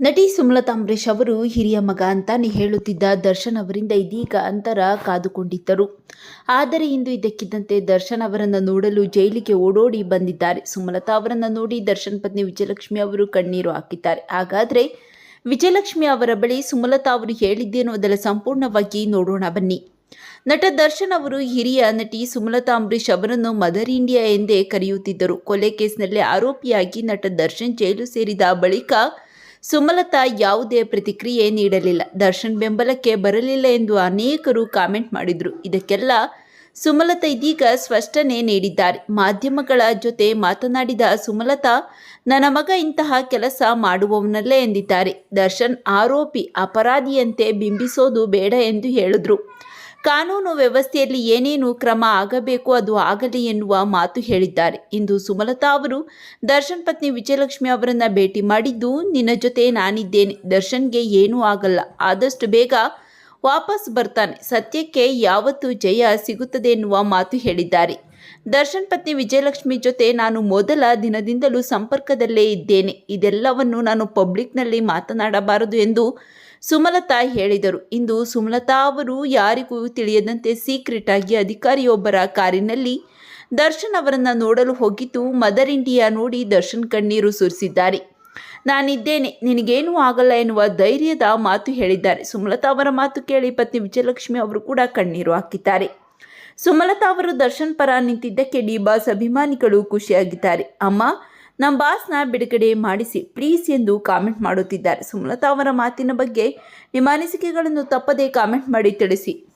ನಟಿ ಸುಮಲತಾ ಅಂಬರೀಶ್ ಅವರು ಹಿರಿಯ ಮಗ ಅಂತಾನೆ ಹೇಳುತ್ತಿದ್ದ ದರ್ಶನ್ ಅವರಿಂದ ಇದೀಗ ಅಂತರ ಕಾದುಕೊಂಡಿದ್ದರು. ಆದರೆ ಇಂದು ಇದಕ್ಕಿದ್ದಂತೆ ದರ್ಶನ್ ಅವರನ್ನು ನೋಡಲು ಜೈಲಿಗೆ ಓಡೋಡಿ ಬಂದಿದ್ದಾರೆ. ಸುಮಲತಾ ಅವರನ್ನು ನೋಡಿ ದರ್ಶನ್ ಪತ್ನಿ ವಿಜಯಲಕ್ಷ್ಮಿ ಅವರು ಕಣ್ಣೀರು ಹಾಕಿದ್ದಾರೆ. ಹಾಗಾದರೆ ವಿಜಯಲಕ್ಷ್ಮಿ ಅವರ ಬಳಿ ಸುಮಲತಾ ಅವರು ಹೇಳಿದ್ದೇನು ಅದರ ಸಂಪೂರ್ಣವಾಗಿ ನೋಡೋಣ ಬನ್ನಿ. ನಟ ದರ್ಶನ್ ಅವರು ಹಿರಿಯ ನಟಿ ಸುಮಲತಾ ಅಂಬರೀಶ್ ಅವರನ್ನು ಮದರ್ ಇಂಡಿಯಾ ಎಂದೇ ಕರೆಯುತ್ತಿದ್ದರು. ಕೊಲೆ ಕೇಸ್ನಲ್ಲಿ ಆರೋಪಿಯಾಗಿ ನಟ ದರ್ಶನ್ ಜೈಲು ಸೇರಿದ ಬಳಿಕ ಸುಮಲತಾ ಯಾವುದೇ ಪ್ರತಿಕ್ರಿಯೆ ನೀಡಲಿಲ್ಲ. ದರ್ಶನ್ ಬೆಂಬಲಕ್ಕೆ ಬರಲಿಲ್ಲ ಎಂದು ಅನೇಕರು ಕಾಮೆಂಟ್ ಮಾಡಿದರು. ಇದಕ್ಕೆಲ್ಲ ಸುಮಲತಾ ಇದೀಗ ಸ್ಪಷ್ಟನೆ ನೀಡಿದ್ದಾರೆ. ಮಾಧ್ಯಮಗಳ ಜೊತೆ ಮಾತನಾಡಿದ ಸುಮಲತಾ, ನನ್ನ ಮಗ ಇಂತಹ ಕೆಲಸ ಮಾಡುವವನಲ್ಲೇ ಎಂದಿದ್ದಾರೆ. ದರ್ಶನ್ ಆರೋಪಿ ಅಪರಾಧಿಯಂತೆ ಬಿಂಬಿಸೋದು ಬೇಡ ಎಂದು ಹೇಳಿದ್ರು. ಕಾನೂನು ವ್ಯವಸ್ಥೆಯಲ್ಲಿ ಏನೇನು ಕ್ರಮ ಆಗಬೇಕು ಅದು ಆಗಲಿ ಎನ್ನುವ ಮಾತು ಹೇಳಿದ್ದಾರೆ. ಇಂದು ಸುಮಲತಾ ಅವರು ದರ್ಶನ್ ಪತ್ನಿ ವಿಜಯಲಕ್ಷ್ಮಿ ಅವರನ್ನ ಭೇಟಿ ಮಾಡಿದ್ದು, ನಿನ್ನ ಜೊತೆ ನಾನಿದ್ದೇನೆ. ದರ್ಶನ್ಗೆ ಏನೂ ಆಗಲ್ಲ. ಆದಷ್ಟು ಬೇಗ ವಾಪಸ್ ಬರ್ತಾನೆ. ಸತ್ಯಕ್ಕೆ ಯಾವತ್ತು ಜಯ ಸಿಗುತ್ತದೆ ಎನ್ನುವ ಮಾತು ಹೇಳಿದ್ದಾರೆ. ದರ್ಶನ್ ಪತ್ನಿ ವಿಜಯಲಕ್ಷ್ಮಿ ಜೊತೆ ನಾನು ಮೊದಲ ದಿನದಿಂದಲೂ ಸಂಪರ್ಕದಲ್ಲೇ ಇದ್ದೇನೆ. ಇದೆಲ್ಲವನ್ನು ನಾನು ಪಬ್ಲಿಕ್ನಲ್ಲಿ ಮಾತನಾಡಬಾರದು ಎಂದು ಸುಮಲತಾ ಹೇಳಿದರು. ಇಂದು ಸುಮಲತಾ ಅವರು ಯಾರಿಗೂ ತಿಳಿಯದಂತೆ ಸೀಕ್ರೆಟ್ ಆಗಿ ಅಧಿಕಾರಿಯೊಬ್ಬರ ಕಾರಿನಲ್ಲಿ ದರ್ಶನ್ ಅವರನ್ನು ನೋಡಲು ಹೋಗಿದ್ದು, ಮದರ್ ಇಂಡಿಯಾ ನೋಡಿ ದರ್ಶನ್ ಕಣ್ಣೀರು ಸುರಿಸಿದ್ದಾರೆ. ನಾನಿದ್ದೇನೆ, ನಿನಗೇನೂ ಆಗಲ್ಲ ಎನ್ನುವ ಧೈರ್ಯದ ಮಾತು ಹೇಳಿದ್ದಾರೆ. ಸುಮಲತಾ ಅವರ ಮಾತು ಕೇಳಿ ಪತ್ನಿ ವಿಜಯಲಕ್ಷ್ಮಿ ಅವರು ಕೂಡ ಕಣ್ಣೀರು ಹಾಕಿದ್ದಾರೆ. ಸುಮಲತಾ ಅವರು ದರ್ಶನ್ ಪರ ನಿಂತಿದ್ದಕ್ಕೆ ಡಿ ಬಾಸ್ ಅಭಿಮಾನಿಗಳು ಖುಷಿಯಾಗಿದ್ದಾರೆ. ಅಮ್ಮ ನಮ್ಮ ಬಾಸ್ನ ಬಿಡುಗಡೆ ಮಾಡಿಸಿ, ಪ್ಲೀಸ್ ಎಂದು ಕಾಮೆಂಟ್ ಮಾಡುತ್ತಿದ್ದಾರೆ. ಸುಮಲತಾ ಅವರ ಮಾತಿನ ಬಗ್ಗೆ ನಿಮ್ಮ ಅನಿಸಿಕೆಗಳನ್ನು ತಪ್ಪದೇ ಕಾಮೆಂಟ್ ಮಾಡಿ ತಿಳಿಸಿ.